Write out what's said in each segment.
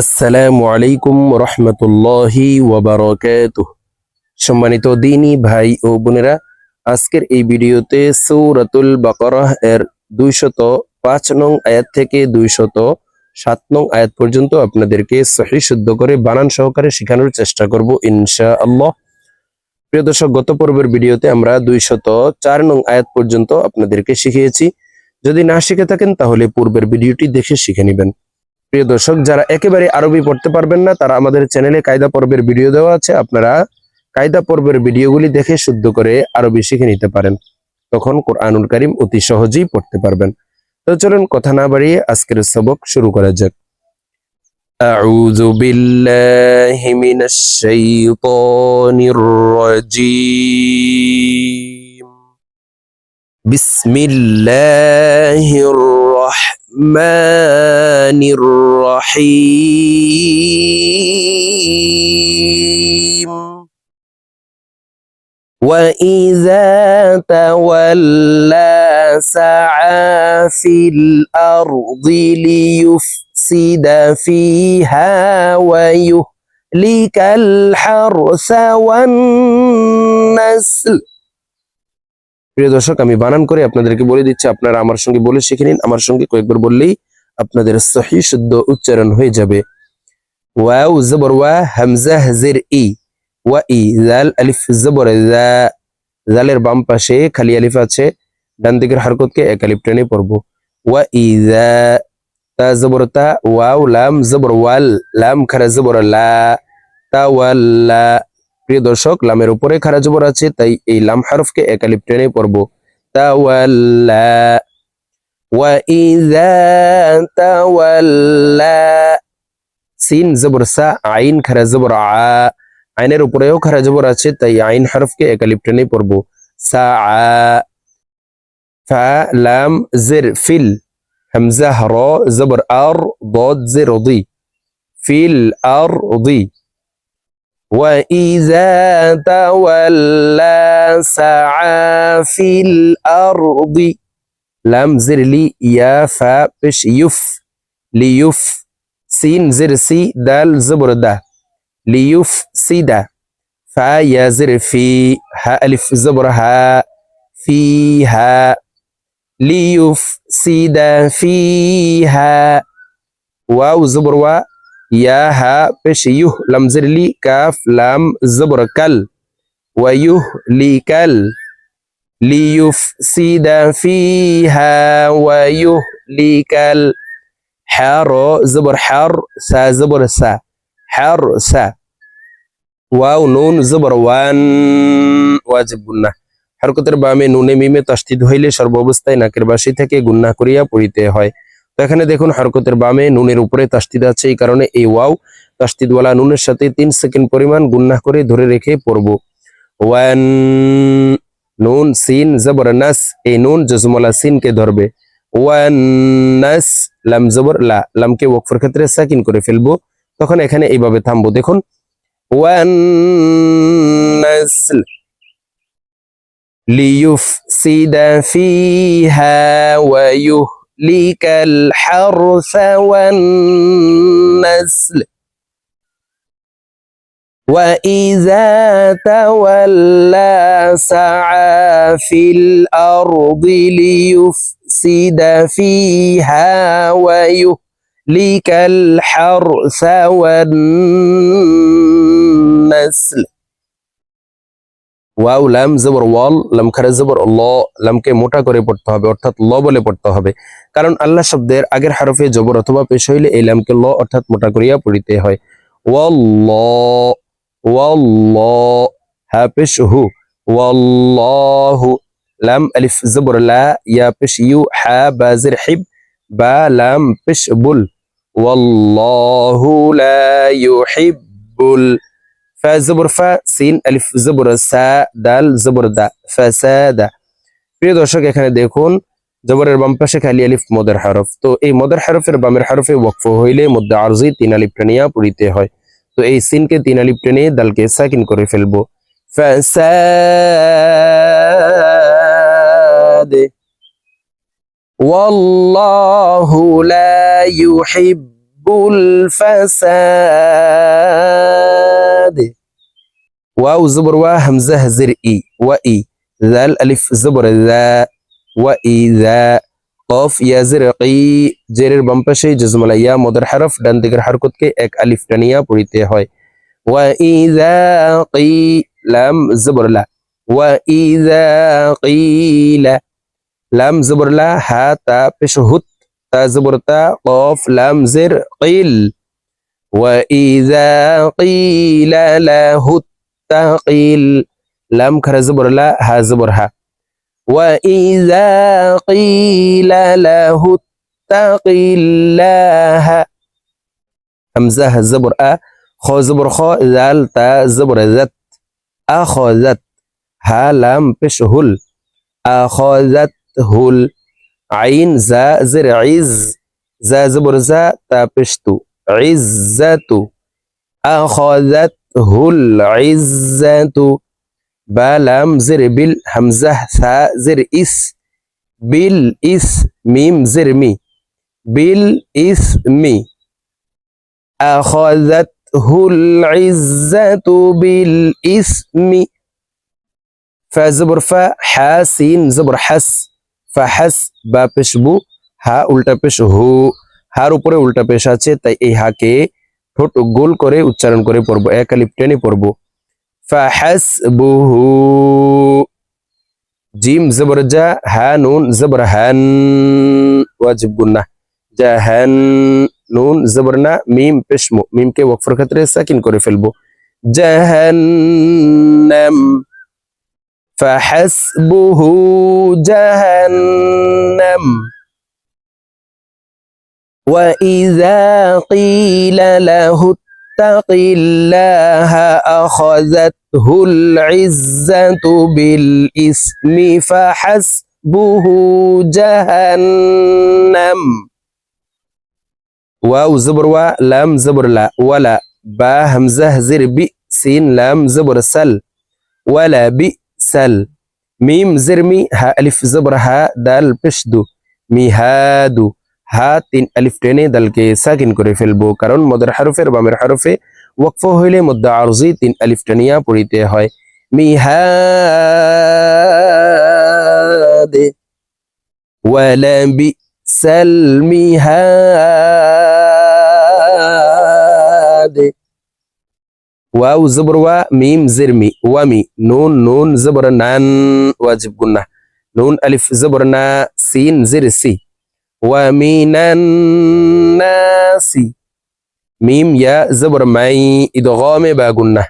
আসসালামু আলাইকুম রহমতুল্লাহি ওয়াবারকাত সম্মানিত দিনী ভাই ও বোনেরা, আজকের এই ভিডিওতে সৌরাতুল বাকরাহ এর দুইশত পাঁচ নং আয়াত থেকে দুইশত সাত নং আয়াত পর্যন্ত আপনাদেরকে সহি শুদ্ধ করে বানান সহকারে শেখানোর চেষ্টা করব ইনশা আল্লাহ প্রিয় দর্শক, গত পর্বের ভিডিওতে আমরা দুইশত চার নং আয়াত পর্যন্ত আপনাদেরকে শিখিয়েছি। যদি না শিখে থাকেন, তাহলে পূর্বের ভিডিওটি দেখে শিখে নেবেন। প্রিয় দর্শক যারা একেবারে আরবি পড়তে পারবেন না তারা আমাদের চ্যানেলে কায়দা পর্বের ভিডিও দেওয়া আছে আপনারা কায়দা পর্বের ভিডিওগুলি দেখে শুদ্ধ করে আরবি শিখে নিতে পারেন তখন কোরআনুল করিম অতি সহজেই পড়তে পারবেন তো চলুন কথা না বাড়িয়ে আজকের সবক শুরু করা যাক أعوذ بالله من الشيطان الرجيم بسم الله الرحمن الرحيم. وإذا تولى سعى في الأرض ليفسد فيها ويهلك الحرث والنسل প্রিয় দর্শক, আমি বানান করে আপনাদেরকে বলে দিচ্ছি, আপনারা আমার সঙ্গে বলে শিখে নিন। আমার সঙ্গে কয়েকবার বললেই আপনাদের সহি শুদ্ধ উচ্চারণ হয়ে যাবে। ওয়াও জবর হামজা হাজির ই। ওয়া ই, জাল, আলিফ জালের বাম পাশে খালি আলিফ আছে, ডান দিকের হরকতকে এক আলিফ টেনে পড়ব। ওয়া ই তা জবর ওয়াও, লাম, জবর, ওয়াল। লাম, খারা, জবর, লা। তা ওয়াল্লা প্রিয় দর্শক লামের উপরে খারা জবর আছে তাই এই লাম হারফকে এক আলিফ টেনে পড়ব তাওয়াল্লা ওয়া ইযা তাওয়াল্লা সিন জবর সা আইন খারা জবর আ আইনের উপরেও খারা জবর আছে তাই আইন হারফকে এক আলিফ টেনে পড়ব সা আ ফা লাম জির ফিল হামজা র জবর আর ضاد জির ضي ফিল আর ضي وإذا تولى سعى في الأرض لام زر لي يا فا بش يف ليف سين زر سي دال زبر دا ليف سيدا فا يا زر في ها ألف زبر ها فيها ليف سيدا فيها واو زبر وا يا ها بش يح لم زرلي كاف لام زبر كل ويهلكل ليفسد فيها ويهلكل حر زبر حر سا زبر سا حر سا واو نون زبر وان واجب গুন্না হরকতের বামে নুনে মিমে তাসদিদ হইলে সর্বাবস্থায় নাকের বাসি থেকে গুন্না করিয়া পড়িতে হয় এখানে দেখুন হরকতের বামে নুনের উপরে তাস্তিদ আছে, এই কারণে এই ওয়াও তাস্তিদওয়ালা নুনের সাথে তিন সেকেন্ড পরিমাণ গুন্না করে ধরে রেখে পড়ব। ওয়ান, নুন, সিন, জবর, নাস, এই নুন জজমলা সিনকে ধরবে। ওয়ান লাম, জবর, লা, লামকে ওয়াকফের ক্ষেত্রে সাকিন করে ফেলব। তখন এখানে এইভাবে থামবো। দেখুন, ওয়ান নাসল লিউফসিদা ফিহা ওয়া يهلك الحرث والنسل. وإذا تولى سعى في الأرض ليفسد فيها ويهلك الحرث والنسل. ওয়াও, লাম, জবর, ওয়াল, লাম, খারে, জবর, ল, লামকে মোটা করে পড়তে হবে, অর্থাৎ ল বলে পড়তে হবে। কারণ আল্লাহ শব্দের আগের হারফে জবর অথবা পেশ হইলে এই লামকে ল অর্থাৎ মোটা করিয়া পড়িতে হয়। ওয়াল্ল ওয়াল্ল হা, পেশ, হু ওয়াল্লাহু লাম, আলিফ, জবর, লা, ইয়া, পেশ, ইউ, হা বাজির হিব, বা, লাম, পেশ, বুল। ওয়াল্লাহু লা ইউহিব্বুল ফা জবর ফা সিন আলিফ জবর সা দাল জবর দা ফাসাদা প্রিয় দর্শক এখানে দেখুন জবরের বাম পাশে খালি আলিফ মদের হরফ তো এই মদের হরফের বামের হরফে ওয়াকফ হইলে মধ্যে আরজি তিন আলিফ টেনিয়া পড়িতে হয় তো এই সিনকে তিন আলিফ টেনে দালকে সাকিন করে ফেলবো ফাসাদ والله لا يحب الفساد واو زبر وا همزة زر إي وإي ذا الألف زبر ذا وإذا কফ ইয়া জিরকি জেরের বাম পাশে জজমলা ইয়া মদের হরফ ডান দিকের হরকতকে এক আলিফ টানিয়া পড়িতে হয় ওয়া ইযা কি লাম জবর লা ওয়া ইযা কিলা লাম জবর লা হা তা পেশ হুত তা জবর তা কফ লাম জের কিল وإذا قيل له التقيل لم كر زبر لا ها زبر ها. وإذا قيل له اتق الله همزة زبر أ. خو زبر خو. زال تا زبر ذت. أخذت ها لم بش هل. أخذت هل. عين زا زر زا زبر زا تا بشتو العزة أخذته العزة. بلام زر بل همزة ثا زر إس بال إس ميم زر مي. بال إس مي أخذته العزة بالإسم فزبر فا حاسين زبر حس. فحس بابش بو ها التبش هو হার উপরে উল্টা পেশ আছে, তাই এই হাকে ঠোঁট গোল করে উচ্চারণ করে পড়ব, এক টেনে পড়ব। জিম জবর জা, হা নুন জবর হ্যান ওয়াজিব গুন্না। জাহান নুন জবর না, মিম পেশমো মিমকে ওয়াকফের ক্ষেত্রে সাকিন করে ফেলব। জাহান্নাম, ফাহাসবুহু, জাহান্নাম। وإذا قيل له اتق الله أخذته العزة بالإثم فحسبه جهنم. واو زبر وا لام زبر لا. ولا با همزة زر بي سين لام زبر سل. ولا بي سل. ميم زرمي ها ألف زبر ها دال بشدو ميهادو হা তিন আলিফ টেনে দালকে সাকিন করে ফেলব, কারণ মদের হারফের বামের হারফে ওয়াকফ হইলে মধ্যে আরজি তিন আলিফ টানিয়া পড়িতে হয়। মিহাদে ওয়ালা বিসাল মিহাদে। ওয়াও জবর ওয়া, মিম জিরমি ওয়ামি নুন নুন জবর নান, ওয়াজিব গুন্না। নুন, আলিফ জবর না, সিন, জির, সি। ومن الناس মিম ইয়া জবর মাই ইদগামে বা গুন্না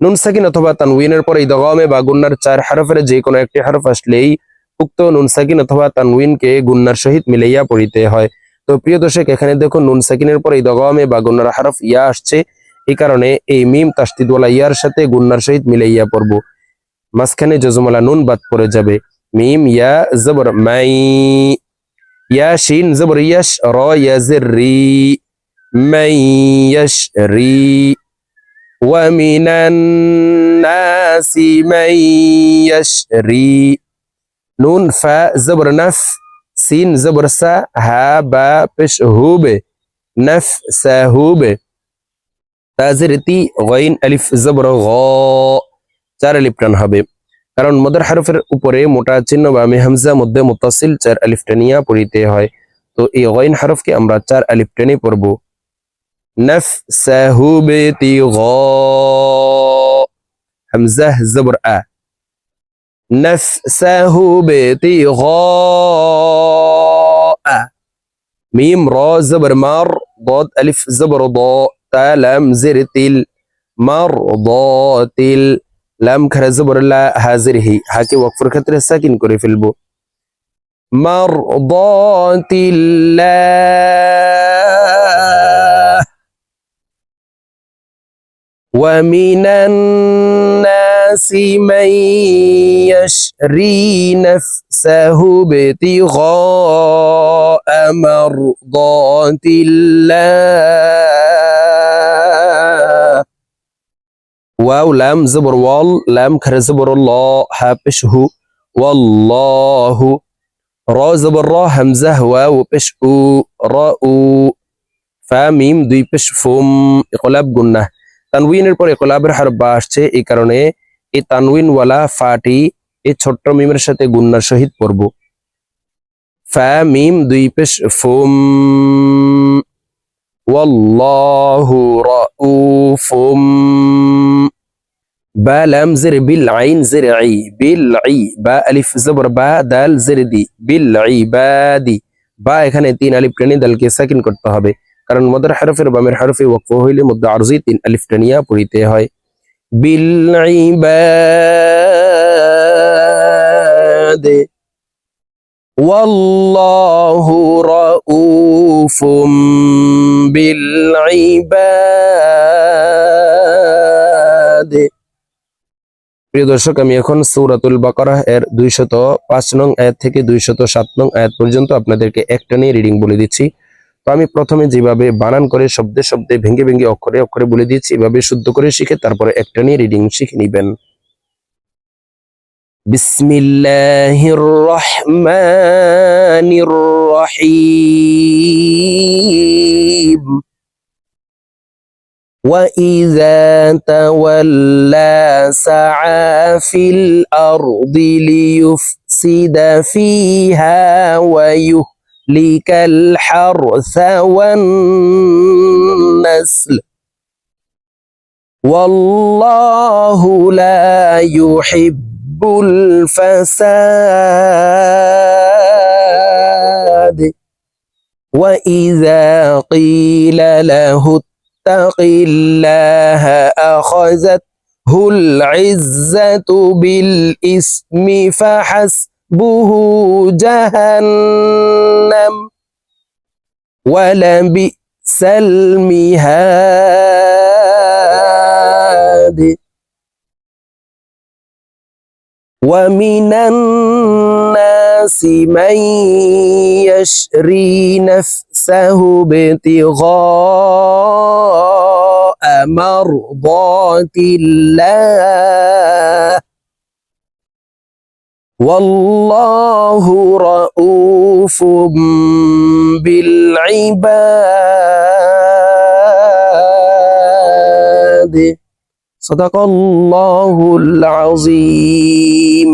নুন সাকিন অথবা তানউইনের পরে ইদগামে বা গুন্নার চার হরফের যে কোনো একটি হরফ আসলেই উক্ত নুন সাকিন অথবা তানউইনকে গুন্নার সহিত মিলাইয়া পড়িতে হয় তো প্রিয় দর্শক এখানে দেখুন নুন সাকিনের পরে ইদগামে বা গুন্নার হরফ ইয়া আসছে এই কারণে এই মিম তাস্তিদওয়ালা ইয়ার সাথে গুন্নার সহিত মিলাইয়া পড়বো মাঝখানে জজমালা নুন বাদ পড়ে যাবে মিম ইয়া জবর মাই يا شين زبر يش را يزري من يشري ومن الناس من يشري نون فا زبر نف سين زبر سا ها با بش هوبه نف ساهوبه تازرتي غين ألف زبر غا চার আলিফ টান হবে কারণ মদের হারফের উপরে মোটা চিহ্ন বা মেহামজা মধ্যে মুতাসিল চার আলিফ টানিয়া পড়িতে হয় তো এই গইন হারফকে আমরা চার আলিফ টেনে পড়ব نفسه بتغاء همزة زبر أ نفسه بتغاء ميم را زبر مر ضاد ألف زبر ضاء تا لام زر تل مرضاتل লাম খারা জবর লা হাজির হি হাকে ওয়াকফের ক্ষেত্রে সাকিন করে ফেলবো মারদাতিল্লাহ ومن الناس من يشري نفسه ابتغاء مرضات الله واو لام زبر وال لام كر زبر الله حابشه والله را زبر را همزة واو بشه راء ফা মিম দুই পেশ ফুম একলাব গুন্না তানউইনের পর একলাবের হার বা আসছে এই কারণে এই তানউইন ওয়ালা ফাটি এই ছোট্ট মিমের সাথে গুন্নার সহিত পড়ব ফা মিম দুই পেশ ফুম والله رؤوف با لام زر بالعين زرعي بالعي با ألف زبر با دال زر দি بالعبادي বা এখানে তিন আলিফ টেনে দালকে সাকিন করতে হবে কারণ মদের হরফের বামের হরফে ওয়াকফ হইলে মধ্য আরজি তিন আলিফ টেনিয়া পড়িতে হয় بالعباد والله رؤوف بالعباد প্রিয় দর্শক, আমি এখন সৌরাতুল বাকারাহ এর দুইশত পাঁচ নং আয়াত থেকে দুইশত সাত নং আয়াত পর্যন্ত আপনাদেরকে একটা নিয়ে রিডিং বলে দিচ্ছি। তো আমি প্রথমে যেভাবে বানান করে শব্দে শব্দে ভেঙে ভেঙে অক্ষরে অক্ষরে বলে দিচ্ছি, এভাবে শুদ্ধ করে শিখে তারপরে একটা নিয়ে রিডিং শিখে নিবেন। বিসমিল্লাহির রহমানির রহিম। وإذا تولى سعى في الأرض ليفسد فيها ويهلك الحرث والنسل والله لا يحب الفساد وإذا قيل له اتق الله أخذته العزة بالإثم فحسبه جهنم ولبئس المهاد. ومن الناس من يشري نفسه ابتغاء مرضات الله. والله رؤوف بالعباد. صدق الله العظيم.